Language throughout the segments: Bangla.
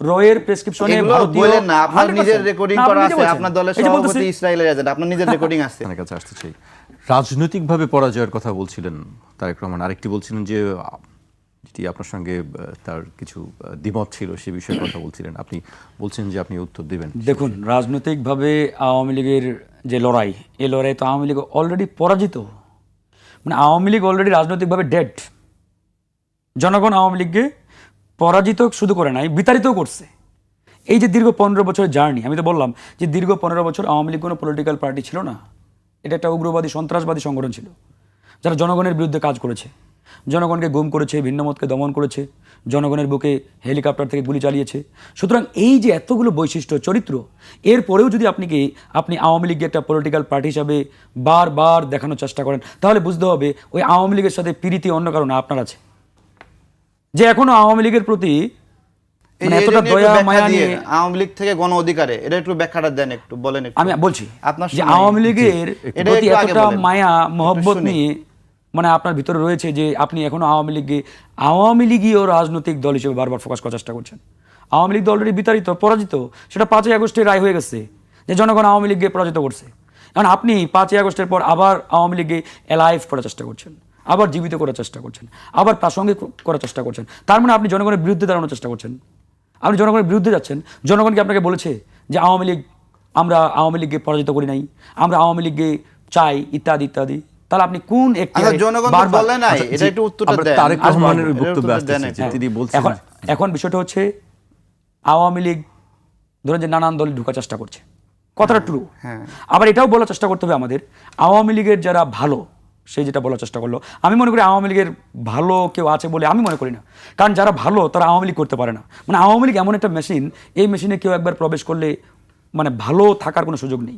রয়ের প্রেসক্রিপশনে ভারতীয় বলেন না আপনার নিজের রেকর্ডিং করা আছে আপনার দলের সভাপতি ইসরায়েলের এজেন্ট আপনার নিজের রেকর্ডিং আছে। আপনার কাছে আসতে চাই। রাজনৈতিকভাবে পরাজয়ের কথা বলছিলেন তারেক রহমান। আরেকটি বলছিলেন যে যেটি আপনার সঙ্গে তার কিছু দ্বিমত ছিল সে বিষয়ে কথা বলছিলেন। আপনি বলছেন যে আপনি উত্তর দেবেন। দেখুন রাজনৈতিকভাবে আওয়ামী লীগের যে লড়াই এই লড়াই তো আওয়ামী লীগ অলরেডি পরাজিত। মানে আওয়ামী লীগ অলরেডি রাজনৈতিকভাবে ডেড জনগণ আওয়ামী লীগকে পরাজিত শুধু করে নাই, বিতাড়িতও করছে। এই যে দীর্ঘ পনেরো বছরের জার্নি, আমি তো বললাম যে দীর্ঘ পনেরো বছর আওয়ামী লীগ কোনো পলিটিক্যাল পার্টি ছিল না। এটা একটা উগ্রবাদী, সন্ত্রাসবাদী সংগঠন ছিল, যারা জনগণের বিরুদ্ধে কাজ করেছে। জনগণকে গুম করেছে ভিন্নমতকে দমন করেছে, জনগণের বুকে হেলিকপ্টার থেকে গুলি চালিয়েছে। সুতরাং এই যে এতগুলো বৈশিষ্ট্য, চরিত্র এরপরেও যদি আপনি কি, আপনি আওয়ামী লীগকে একটা পলিটিক্যাল পার্টি হিসাবে বারবার দেখানোর চেষ্টা করেন, তাহলে বুঝতে হবে ওই আওয়ামী লীগের সাথে প্রীতি অন্য কারণে আপনার আছে। যে এখনও আওয়ামী লীগের প্রতি মানে এতটা দয়া মায়া নিয়ে আওয়ামী লীগ থেকে গণ অধিকারে এটা একটু ব্যাখ্যাটা দেন একটু বলেন একটু। আমি বলছি আপনার যে আওয়ামী লীগের প্রতি এতটা মায়া মহব্বত নিয়ে মানে আপনার ভিতরে রয়েছে যে আপনি এখনও আওয়ামী লীগকে আওয়ামী লীগীয় রাজনৈতিক দল হিসেবে বারবার ফোকাস করার চেষ্টা করছেন। আওয়ামী লীগ অলরেডি বিতাড়িত পরাজিত সেটা পাঁচই আগস্টে রায় হয়ে গেছে যে জনগণ আওয়ামী লীগকে পরাজিত করছে। কারণ আপনি পাঁচই আগস্টের পর আবার আওয়ামী লীগে অ্যালাইভ করার চেষ্টা করছেন। আবার জীবিত করার চেষ্টা করছেন আবার প্রাসঙ্গিক করার চেষ্টা করছেন। তার মানে আপনি জনগণের বিরুদ্ধে দাঁড়ানোর চেষ্টা করছেন। আপনি জনগণের বিরুদ্ধে যাচ্ছেন। জনগণকে আপনাকে বলেছে যে আওয়ামী লীগ আমরা আওয়ামী লীগকে পরাজিত করি নাই আমরা আওয়ামী লীগকে চাই ইত্যাদি ইত্যাদি। তাহলে আপনি কোন একটি আচ্ছা জনগণ তো বলে নাই এটা একটু উত্তরটা আমরা দেন। তারেক আসব, রহমানের এটার বক্তব্যে উত্তরটা দেন আসতেছি একটু। যে তিনি বলছেন এখন এখন বিষয়টা হচ্ছে আওয়ামী লীগ ধরেন যে নানান দল ঢোকার চেষ্টা করছে। কথাটা ট্রু হ্যাঁ। আবার এটাও বলার চেষ্টা করতে হবে আমাদের। আওয়ামী লীগের যারা ভালো সে যেটা বলার চেষ্টা করল। আমি মনে করি আওয়ামী লীগের ভালো কেউ আছে বলে আমি মনে করি না। কারণ যারা ভালো তারা আওয়ামী লীগ করতে পারে না। মানে আওয়ামী লীগ এমন একটা মেশিন এই মেশিনে কেউ একবার প্রবেশ করলে মানে ভালো থাকার কোনো সুযোগ নেই।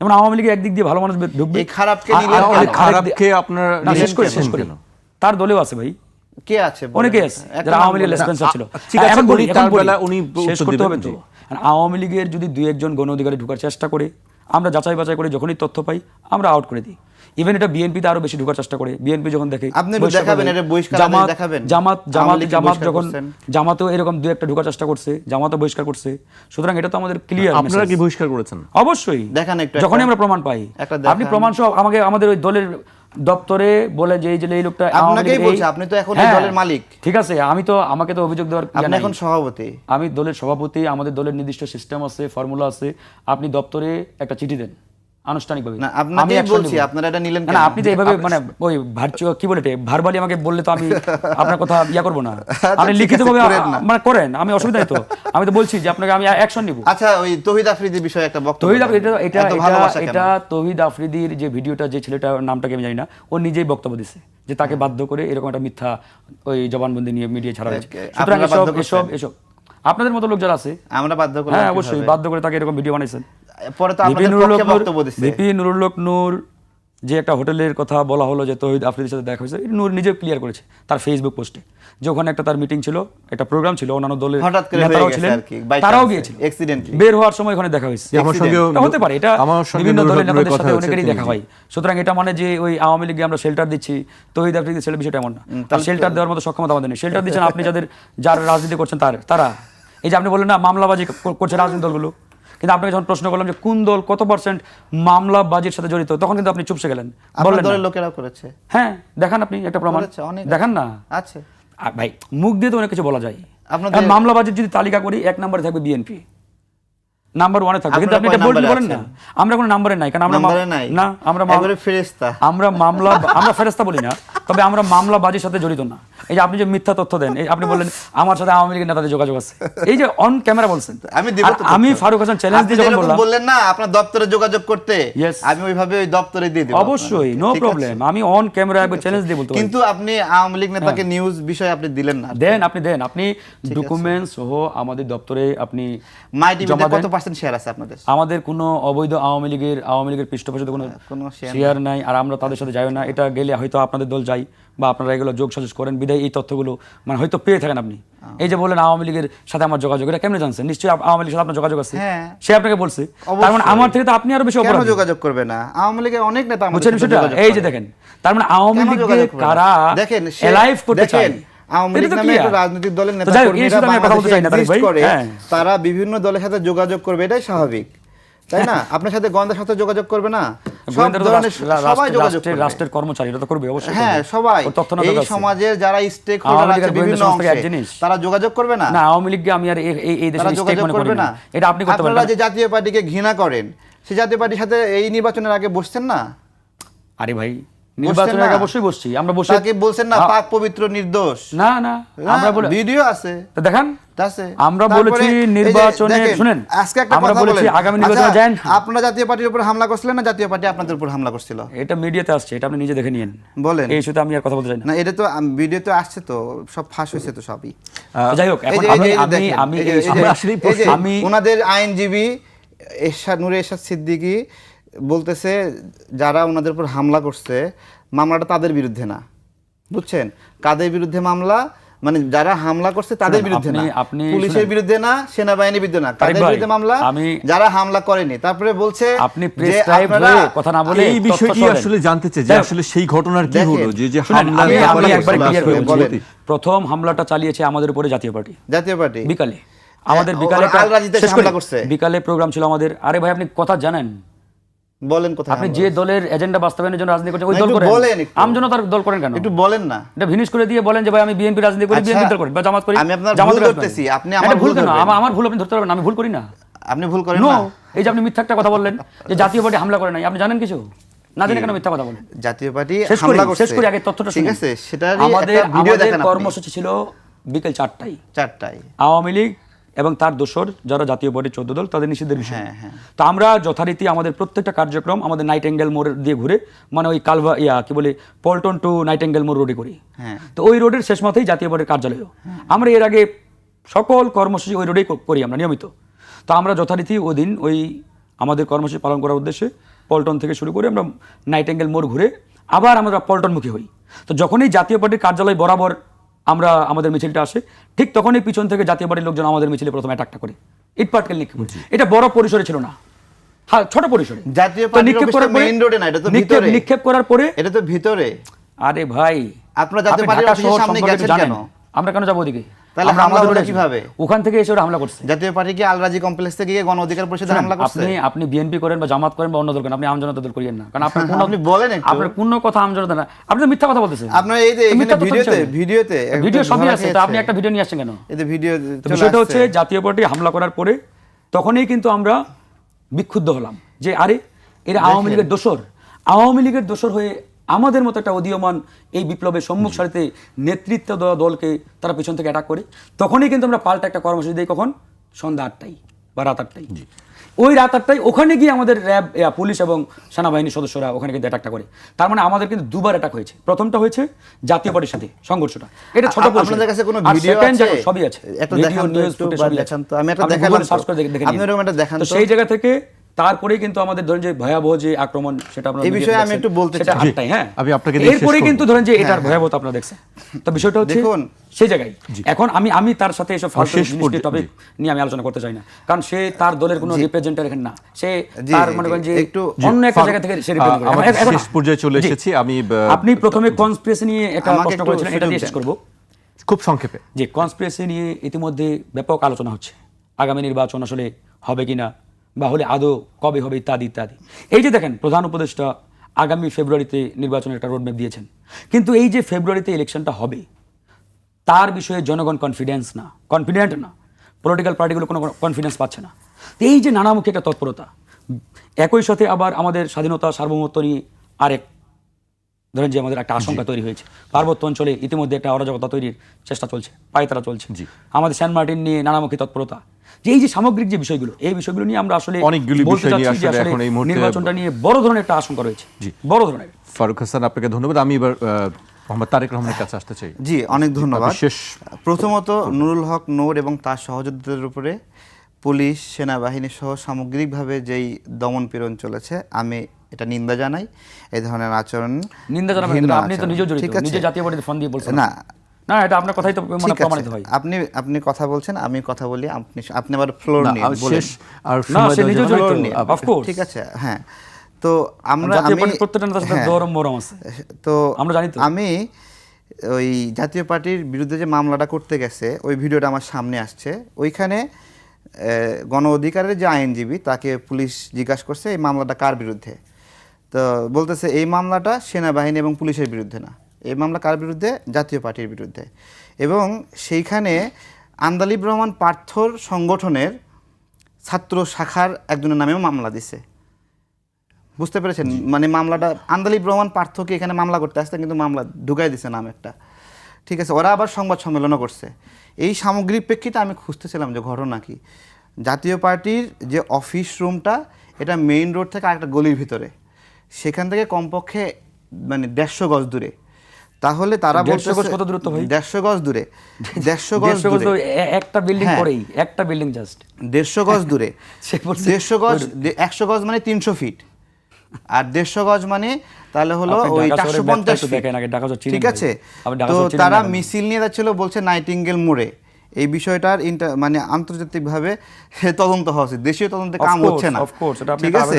যেমন আওয়ামী লীগে একদিক দিয়ে ভালো মানুষ ঢুকবে। খারাপকে আর- নিলেন আর- কেন? আরেক দিক- খারাপকে আপনারা শেষ করে শেষ করে তার দলেও আছে ভাই। কে আছে অনেকে আছে যারা আওয়ামী লীগের। লেসপেন্সার ছিল। ঠিক আছে, এখন বলি তার বেলা। উনি শেষ করতে হবে তো। আওয়ামী লীগের যদি দুই একজন গণ অধিকারে ঢোকার চেষ্টা করে আমরা যাচাই বাছাই করে যখনই তথ্য পাই আমরা আউট করে দিই। ইভেন এটা বিএনপিতে আরও বেশি ঢোকার চেষ্টা করে। বিএনপি যখন দেখে আপনি দেখাবেন। এটা বহিষ্কার জামাত দেখাবেন? জামাত জামাত জামাত যখন জামাতও এরকম দুই একটা ঢোকার চেষ্টা করছে জামাতও বহিষ্কার করছে। সুতরাং এটা তো আমাদের ক্লিয়ার আপনারা কি বহিষ্কার করেছেন? অবশ্যই। দেখান একটু যখনই আমরা প্রমাণ পাই। আপনি প্রমাণ সহ আমাকে আমাদের ওই দলের দপ্তরে বলে যে এই যে এই লোকটা আপনাকেই বলছে, আপনি তো এখন হ্যাঁ, দলের মালিক। ঠিক আছে আমি তো আমাকে তো অভিযোগ দেওয়ার আপনি এখন সভাপতি। আমি দলের সভাপতি আমাদের দলের নির্দিষ্ট সিস্টেম আছে ফর্মুলা আছে। আপনি দপ্তরে একটা চিঠি দেন। আনুষ্ঠানিকভাবে। না আপনাকেই বলছি আপনারা এটা নিলেন না, আপনি তো এইভাবে মানে ওই ভার্চুয়াল কি বলে ভার্বালি আমাকে বললে তো আমি আপনার কথা ইয়া করব না। আপনি ঠিক লিখিত আছে, ভাবে করেন না। মানে করেন আমি অসুবিধা তো। আমি তো বলছি যে আপনাকে আমি অ্যাকশন নিব। আচ্ছা ওই তহিদ আফ্রিদির বিষয়ে একটা বক্তব্য তহিদ আফ্রিদি এটা এটা এটা তহিদ আফ্রিদির যে ভিডিওটা যে ছেলেটার নামটাকে আমি জানি না ও নিজেই বক্তব্য দিছে যে তাকে বাধ্য করে এরকম একটা মিথ্যা ওই জবানবন্দি নিয়ে মিডিয়া ছাড়া হয়েছে। সুতরাং এসব এসব এসব। আপনাদের মতো লোক যারা আছে আমরা বাধ্য করলাম হ্যাঁ অবশ্যই বাধ্য করে তাকে এরকম ভিডিও বানাইছেন। পরে তো ভিপি আপনাদের পক্ষে নূর- বক্তব্য দিচ্ছে ভিপি নুরুল নূর যে একটা হোটেলের কথা বলা হলো যে তহিদ আফ্রিদির সাথে দেখা হয়েছে এটা নূর নিজে ক্লিয়ার করেছে তার ফেসবুক পোস্টে যে ওখানে একটা তার মিটিং ছিল একটা প্রোগ্রাম ছিল অন্যান্য দলের হঠাৎ করে নেতারাও ছিলেন তারাও গিয়েছিল। বের হওয়ার সময় ওখানে দেখা হয়েছে। আমার সঙ্গেও এটা হতে পারে এটা আমার সঙ্গে বিভিন্ন দলের নেতাদের সাথে অনেকেরই দেখা হয়। সুতরাং এটা মানে যে ওই আওয়ামী লীগে আমরা শেল্টার দিচ্ছি তহিদ আফ্রিদির ছেলে বিষয়টা এমন না। তার শেল্টার দেওয়ার মতো সক্ষমতা আমাদের নেই। শেল্টার দিচ্ছেন আপনি যাদের যারা রাজনীতি করছেন তার তারা। এই যে আপনি বললেন না মামলাবাজি কর- করছে রাজনীতি দলগুলো। কিন্তু আপনাকে যখন প্রশ্ন করলাম যে কোন দল কত পার্সেন্ট মামলাবাজির সাথে জড়িত তখন কিন্তু আপনি চুপসে গেলেন। বললেন দলের লোকেরা করেছে। হ্যাঁ দেখান আপনি একটা প্রমাণ। দেখান না। আছে। ভাই মুখ দিয়ে তো অনেক কিছু বলা যায়। আপনাদের- মামলাবাজির যদি তালিকা করি এক নম্বরে থাকবে বিএনপি নাম্বার ওয়ানে থাকবে। কিন্তু আপনি এটা বলতে বলেন না? আমরা কোনো নাম্বারে নাই কারণ আমরা না আমরা আমরা মামলা আমরা ফেরেস্তা বলি না। তবে আমরা মামলাবাজির সাথে জড়িত না। এই যে আপনি যে মিথ্যা তথ্য দেন এই আপনি বললেন আমার সাথে আওয়ামী লীগের নেতাদের যোগাযোগ আছে। এই যে অন ক্যামেরা বলছেন আমি আমি ফারুক হাসান চ্যালেঞ্জ দিয়ে যখন বললাম বললেন না আপনার দপ্তরে যোগাযোগ করতে আমি ওইভাবে ওই দপ্তরে দিয়ে দেব অবশ্যই নো? প্রবলেম আমি অন ক্যামেরা একবার চ্যালেঞ্জ দিয়ে বলতে কিন্তু আপনি আওয়ামী লীগ নেতাকে নিউজ বিষয়ে আপনি দিলেন না। দেন আপনি দেন। আপনি ডকুমেন্টস সহ আমাদের দপ্তরে আপনি মাই টিভিতে কত পার্সেন্ট শেয়ার আছে আপনাদের? আমাদের কোনো অবৈধ আওয়ামী লীগের আওয়ামী লীগের পৃষ্ঠপোষকতা কোনো কোনো শেয়ার নাই। আর আমরা তাদের সাথে যাই না। এটা গেলে হয়তো আপনাদের দল যাই বা আপনারা এগুলো যোগ সাজস করেন বিদায় এই তথ্যগুলো মানে হয়তো পেয়ে থাকেন আপনি। এই যে বললেন আওয়ামী লীগের সাথে আমার যোগাযোগ এটা কেমনে জানছেন? নিশ্চয়ই আওয়ামী লীগের সাথে আপনার যোগাযোগ আছে। হ্যাঁ। সে আপনাকে বলছে। তার মানে আমার থেকে তো আপনি আরও বেশি কেন যোগাযোগ করবে না? আওয়ামী লীগের অনেক নেতা আমাদের বুঝছেন সাথে বিষয়টা? এই যে দেখেন তার মানে আওয়ামী লীগকে না? কারা দেখেন সে- এলাইভ করতে চায়? আওয়ামী লীগ নামে একটা রাজনৈতিক দলের নেতা কর্মীরা হ্যাঁ। তারা বিভিন্ন দলের সাথে যোগাযোগ করবে এটাই স্বাভাবিক। তাই না? আপনার সাথে গন্ধের সাথে যোগাযোগ করবে না? সবাই রাষ্ট্রের- যোগাযোগ রাষ্ট্রের- করবে। কর্মচারী এটা তো করবে অবশ্যই হ্যাঁ সবাই। এই সমাজের যারা স্টেক হোল্ডার আছে বিভিন্ন অংশে জিনিস। তারা যোগাযোগ করবে না। না আওয়ামী লীগকে আমি আর এই- এই- দেশে স্টেক যোগাযোগ মনে করি করবে না। এটা আপনি করতে আপনারা যে জাতীয় পার্টিকে ঘৃণা করেন সেই জাতীয় পার্টির সাথে এই নির্বাচনের আগে বসছেন না? আরে ভাই নির্বাচনের? আগে অবশ্যই বসছি আমরা বসে তাকে বলছেন না পাক পবিত্র নির্দোষ। না না আমরা বলে ভিডিও আছে। তো দেখান। আছে। আমরা বলেছি নির্বাচনে শুনেন আজকে একটা কথা বলেছি আগামী আচ্ছা, নির্বাচনে যান আপনারা জাতীয় পার্টির উপর হামলা করছিলেন না জাতীয় পার্টি আপনাদের উপর হামলা করছিল? এটা মিডিয়াতে আসছে এটা আপনি নিজে দেখে নিয়েন। বলেন। এই ইস্যুতে আমি আর কথা বলতে চাই না। না এটা তো ভিডিওতে আসছে তো সব ফাঁস হয়েছে তো সবই। যাই হোক এখন আমি আমি আমি আমি ওনাদের আইনজীবী এরশাদ নূরে এরশাদ সিদ্দিকী বলতেছে যারা ওনাদের উপর হামলা করছে মামলাটা তাদের বিরুদ্ধে না। বুঝছেন? কাদের বিরুদ্ধে মামলা? মানে যারা হামলা করছে তাদের বিরুদ্ধে না। আপনি- পুলিশের বিরুদ্ধে না সেনাবাহিনীর বিরুদ্ধে না। কাদের বিরুদ্ধে মামলা? আমি- যারা হামলা করেনি। তারপরে বলছে আপনি যে প্রেসক্রাইব হয়ে কথা না বলে এই বিষয়টি আসলে জানতে চাই যে আসলে সেই ঘটনার কি হলো যে যে হামলার আমি একবার ক্লিয়ার করে। বলেন। প্রথম হামলাটা চালিয়েছে আমাদের উপরে জাতীয় পার্টি। জাতীয় পার্টি। বিকালে। আমাদের বিকালে ওরা রাজিতে হামলা করছে। বিকালে প্রোগ্রাম ছিল আমাদের। আরে ভাই আপনি কথা জানেন? বলেন কোথায় আপনি যে দলের এজেন্ডা বাস্তবায়নের জন্য রাজনীতি করছেন ওই দল করেন। বলেন দল করেন কেন? একটু বলেন না। এটা ভিনিশ করে দিয়ে বলেন যে ভাই আমি বিএনপি রাজনীতি করি আচ্ছা, বিএনপি দল করি বা জামাত করি আমি আপনার ভুল রাজনীতি আপনি আমার ভুল কেন? আমার ভুল আপনি ধরতে পারবেন আমি ভুল করি না। আপনি ভুল করেন না। এই যে আপনি মিথ্যা একটা কথা বললেন যে জাতীয় পার্টি হামলা করে নাই আপনি জানেন কিছু? না জানেন কেন মিথ্যা কথা বলেন? জাতীয় পার্টি হামলা করছে। শেষ করি আগে তথ্যটা ঠিক আছে সেটা আমাদের ভিডিও দেখেন। কর্মসূচি ছিল বিকেল চারটায়। চারটায়। আওয়ামী লীগ এবং তার দোসর যারা জাতীয় পার্টির চোদ্দ দল তাদের নিষিদ্ধের বিষয়। হ্যাঁ, হ্যাঁ। তো আমরা যথারীতি আমাদের প্রত্যেকটা কার্যক্রম আমাদের নাইট অ্যাঙ্গেল মোড় দিয়ে ঘুরে মানে ওই কালভা ইয়া কি বলে পল্টন টু নাইট অ্যাঙ্গেল মোড় রোডে করি। হ্যাঁ। তো ওই রোডের শেষ মাথায় জাতীয় পার্টির কার্যালয়। আমরা এর আগে সকল কর্মসূচি ওই রোডেই করি আমরা নিয়মিত। তো আমরা যথারীতি ওই দিন ওই আমাদের কর্মসূচি পালন করার উদ্দেশ্যে পল্টন থেকে শুরু করে আমরা নাইট অ্যাঙ্গেল মোড় ঘুরে আবার আমরা পল্টনমুখী হই। তো যখনই জাতীয় পার্টির কার্যালয় বরাবর আমরা আমাদের মিছিলটা আসে। ঠিক তখনই পিছন থেকে জাতীয় বাড়ির লোকজন আমাদের মিছিলে প্রথমে অ্যাটাকটা করে। ইট পাটকেল নিক্ষেপ এটা বড় পরিসরে ছিল না। হ্যাঁ ছোট পরিসরে। জাতীয় নিক্ষেপ করার পরে- road না, এটা তো ভিতরে। নিক্ষেপ করার পরে এটা তো ভিতরে। আরে ভাই আপনারা জাতীয় পার্টির সামনে গেছেন। কেন? আমরা কেন যাব ওদিকে? তাহলে আমরা হামলা হলো কীভাবে? ওখান থেকে এসে ওরা হামলা করছে। জাতীয় পার্টি কি আলরাজি কমপ্লেক্স থেকে গিয়ে গণ অধিকার পরিষদে হামলা করছে। আপনি আপনি বিএনপি করেন বা জামাত করেন বা অন্য দল করেন আপনি আমজনতা দল করিয়েন না। কারণ আপনার আপনি বলেন একটু। আপনার পূর্ণ কথা আমজনতা না আপনি মিথ্যা কথা বলতেছেন। আপনার এই যে তো এখানে মিথ্যা তথ্য ভিডিওতে ভিডিওতে একটা ভিডিও সবই আছে তো আপনি একটা ভিডিও নিয়ে আসছেন কেন? ভিডিও আসছে। হচ্ছে জাতীয় পার্টি হামলা করার পরে তখনই কিন্তু আমরা বিক্ষুব্ধ হলাম। যে আরে এরা আওয়ামী লীগের দোসর আওয়ামী লীগের দোসর হয়ে আমাদের মতো একটা উদীয়মান এই বিপ্লবের সম্মুখ সারিতে নেতৃত্ব দেওয়া দলকে তারা পিছন থেকে অ্যাটাক করে। তখনই কিন্তু আমরা পাল্টা একটা কর্মসূচি দিই কখন? সন্ধ্যা আটটায় বা রাত আটটায়। ওই রাত আটটায় ওখানে গিয়ে আমাদের র্যাব পুলিশ এবং সেনাবাহিনীর সদস্যরা ওখানে কিন্তু অ্যাটাকটা করে। তার মানে আমাদের কিন্তু দুবার অ্যাটাক হয়েছে। প্রথমটা হয়েছে জাতীয় পার্টির সাথে সংঘর্ষটা। এটা ছোট আপনাদের কাছে কোনো ভিডিও আছে? সবই আছে। একটা দেখান তো। আমি একটা দেখালাম সার্চ করে দেখে দেখে আপনি নিন। ওরকম একটা দেখান তো। সেই জায়গা থেকে তারপরেই কিন্তু আমাদের ধরেন যে ভয়াবহ যে আক্রমণ সেটা আপনারা এই বিষয়ে আমি একটু বলতে চাই। হ্যাঁ। আমি আপনাকে এরপরে কিন্তু ধরেন যে এটার ভয়াবহতা আপনারা দেখছেন। তো বিষয়টা হচ্ছে দেখুন। সেই জায়গায়। এখন আমি আমি তার সাথে এসব ফালতু জিনিস টপিক নিয়ে আমি আলোচনা করতে চাই না। কারণ সে তার দলের কোনো রিপ্রেজেন্টার এখানে না। সে তার মনে করেন যে একটু- অন্য একটা জায়গা থেকে সে represent করে। শেষ পর্যায়ে চলে এসেছি। আমি, আপনি প্রথমে কনস্পিরেসি নিয়ে একটা প্রশ্ন করেছিলেন এটা দিয়ে শেষ। করব। খুব সংক্ষেপে। যে কনস্পিরেসি নিয়ে ইতিমধ্যে ব্যাপক আলোচনা হচ্ছে। আগামী নির্বাচন আসলে হবে কিনা? বা হলে আদৌ কবে হবে ইত্যাদি ইত্যাদি। এই যে দেখেন, প্রধান উপদেষ্টা আগামী ফেব্রুয়ারিতে নির্বাচনের একটা রোডম্যাপ দিয়েছেন। কিন্তু এই যে ফেব্রুয়ারিতে ইলেকশনটা হবে, তার বিষয়ে জনগণ কনফিডেন্স না। কনফিডেন্ট না। পলিটিক্যাল পার্টিগুলো কোনো কনফিডেন্স পাচ্ছে না। এই যে নানামুখী একটা তৎপরতা, একই সাথে আবার আমাদের স্বাধীনতা সার্বভৌমত্ব নিয়ে আরেক ধরেন যে আমাদের একটা আশঙ্কা তৈরি হয়েছে। পার্বত্য অঞ্চলে ইতিমধ্যে একটা অরাজকতা তৈরির চেষ্টা চলছে পায়তারা চলছে। আমাদের সেন্ট মার্টিন নিয়ে নানামুখী তৎপরতা। যে এই যে সামগ্রিক যে বিষয়গুলো এই বিষয়গুলো নিয়ে আমরা আসলে অনেকগুলি বিষয় নিয়ে আসলে আসলে এখন এই মুহূর্তে- নির্বাচনটা নিয়ে বড় ধরনের একটা আশঙ্কা রয়েছে। জি। বড় ধরনের। ফারুক হাসান আপনাকে ধন্যবাদ। আমি এবার মোহাম্মদ তারেক রহমানের কাছে আসতে চাই। জি অনেক ধন্যবাদ। শেষ প্রথমত নুরুল হক নূর এবং তার সহযোদ্ধাদের উপরে পুলিশ সেনাবাহিনী সহ সামগ্রিকভাবে যেই দমন পীড়ন চলেছে আমি এটা নিন্দা জানাই এই ধরনের আচরণ নিন্দা জানাবেন আপনি তো। নিজেও জড়িত ঠিক আছে? নিজে জাতীয় পার্টিতে ফোন দিয়ে বলছেন না না এটা আপনার কথাই তো মানে প্রমাণিত হয় আপনি আপনি কথা বলছেন আমি কথা বলি আপনি আপনি আবার ফ্লোর না, নিন আর বলেন। আর সময় সে দেওয়া নিজেও যাবে না। জড়িত অফ কোর্স ঠিক আছে হ্যাঁ তো আমরা আমি প্রত্যেকটা নেতার সাথে হ্যাঁ, দরম মরম আছে তো আমরা জানি তো। আমি ওই জাতীয় পার্টির বিরুদ্ধে যে মামলাটা করতে গেছে ওই ভিডিওটা আমার সামনে আসছে ওইখানে গণ অধিকারের যে আইনজীবী তাকে পুলিশ জিজ্ঞাসা করছে এই মামলাটা কার বিরুদ্ধে? তো বলতেছে এই মামলাটা সেনাবাহিনী এবং পুলিশের বিরুদ্ধে না। এই মামলা কার বিরুদ্ধে? জাতীয় পার্টির বিরুদ্ধে। এবং সেইখানে আন্দালিব রহমান পার্থর সংগঠনের ছাত্র শাখার একজনের নামেও মামলা দিছে। বুঝতে পেরেছেন? মানে মামলাটা আন্দালিব রহমান পার্থকে এখানে মামলা করতে আসতে কিন্তু মামলা ঢুকাই দিছে নাম একটা। ঠিক আছে ওরা আবার সংবাদ সম্মেলনও করছে। এই সামগ্রিক প্রেক্ষিতে আমি খুঁজতেছিলাম যে ঘটনা কি। জাতীয় পার্টির যে অফিস রুমটা এটা মেইন রোড থেকে আরেকটা গলির ভিতরে। সেখান থেকে কমপক্ষে মানে দেড়শো গজ দূরে। তাহলে তারা 150 গজ বলতেছে- কত দূরত্ব ভাই? দেড়শো গজ দূরে। দেড়শো গজ দূরে। একটা বিল্ডিং হ্যাঁ। করেই একটা বিল্ডিং জাস্ট দেড়শো গজ দূরে। দেড়শো গজ একশো গজ মানে তিনশো ফিট আর দেড়শো গজ মানে তাহলে হলো ওই চারশো পঞ্চাশ ঠিক আছে? তো তারা মিছিল নিয়ে যাচ্ছিল বলছে নাইটিঙ্গেল মোড়ে। এই বিষয়টার ইন্টার মানে আন্তর্জাতিকভাবে তদন্ত হওয়া উচিত। দেশীয় তদন্তে কাম হচ্ছে না। ঠিক একটা আছে?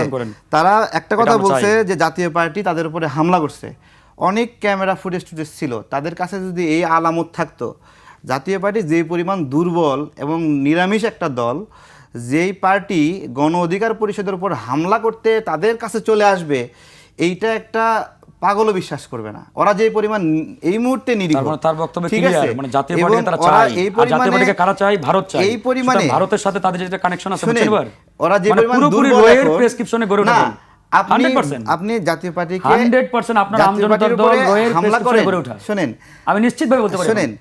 তারা একটা কথা বলছে যে জাতীয় পার্টি তাদের উপরে হামলা করছে। অনেক ক্যামেরা ফুটেজ টুটেজ ছিল। তাদের কাছে যদি এই আলামত থাকতো জাতীয় পার্টি যে পরিমাণ দুর্বল এবং নিরামিষ একটা দল যেই পার্টি গণ অধিকার পরিষদের উপর হামলা করতে তাদের কাছে চলে আসবে এইটা একটা পাগলও বিশ্বাস করবে না। ওরা যে পরিমাণ এই মুহূর্তে নিরীহ তার বক্তব্য ঠিক আছে? মানে জাতীয় পার্টিকে তারা চায় এই পরিমাণে কারা চায়? ভারত চায়। এই পরিমাণে ভারতের সাথে তাদের যেটা কানেকশন আছে বুঝছেন এবার ওরা যে পরিমাণ দুর্বল রয়ের প্রেসক্রিপশনে গড়ে না, আপনি আপনি জাতীয় পার্টিকে 100% আপনার দল রয়ের হামলা শুনেন। আমি নিশ্চিতভাবে বলতে পারি শোনেন।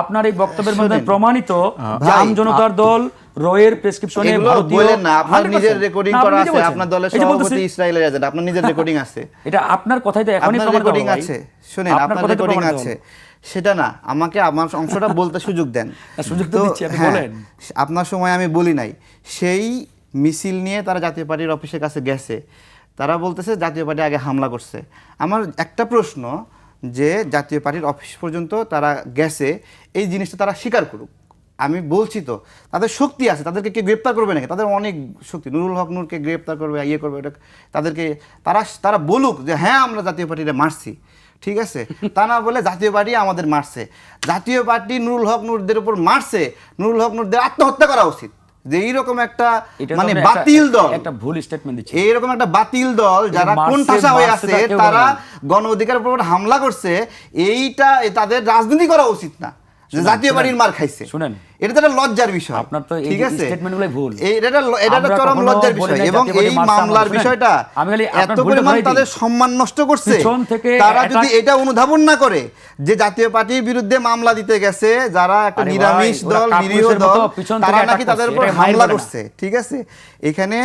আপনার এই বক্তব্যের মধ্যে প্রমাণিত যে ভাই, আমজনতার দল রয়ের প্রেসক্রিপশনে ভারতীয় বলেন না আপনার নিজের রেকর্ডিং করা আছে আপনার দলের সভাপতি ইসরায়েলের এজেন্ট আপনার নিজের রেকর্ডিং আছে। এটা আপনার কথাই তো এখনই প্রমাণিত রেকর্ডিং আছে শুনেন আপনার রেকর্ডিং আছে। সেটা না আমাকে আমার অংশটা বলতে সুযোগ দেন। সুযোগ তো দিচ্ছি, আপনি হ্যাঁ, বলেন। আপনার সময় আমি বলি নাই। সেই মিছিল নিয়ে তারা জাতীয় পার্টির অফিসের কাছে গেছে। তারা বলতেছে জাতীয় পার্টি আগে হামলা করছে। আমার একটা প্রশ্ন যে জাতীয় পার্টির অফিস পর্যন্ত তারা গেছে এই জিনিসটা তারা স্বীকার করুক। আমি বলছি তো তাদের শক্তি আছে তাদেরকে কে গ্রেপ্তার করবে নাকি? তাদের অনেক শক্তি। নুরুল হক নূরকে গ্রেপ্তার করবে ইয়ে করবে এটা তাদেরকে তারা তারা বলুক যে হ্যাঁ আমরা জাতীয় পার্টিরে মারছি ঠিক আছে? তা না বলে জাতীয় পার্টি আমাদের মারছে। জাতীয় পার্টি নুরুল হক নূরদের উপর মারছে নুরুল হক নূরদের আত্মহত্যা করা উচিত। যে এইরকম একটা মানে বাতিল দল। একটা ভুল স্টেটমেন্ট দিচ্ছেন এইরকম একটা বাতিল দল যারা কোন ঠাসা হয়ে আছে তারা গণ অধিকার উপর হামলা করছে এইটা তাদের রাজনীতি করা উচিত না। জাতীয় পার্টির মার খাইছে। শুনেন। এটা তো একটা লজ্জার বিষয়। আপনার তো এই ঠিক আছে? স্টেটমেন্টগুলোই ভুল। এটা এটা একটা চরম লজ্জার বিষয়। এবং এই মামলার বিষয়টা আমি খালি এত পরিমাণ তাদের সম্মান নষ্ট করছে। তারা যদি এটা অনুধাবন না করে যে জাতীয় পার্টির বিরুদ্ধে মামলা দিতে গেছে যারা একটা নিরামিষ দল নিরীহ দল তারা নাকি তাদের উপর হামলা করছে। ঠিক আছে? এখানে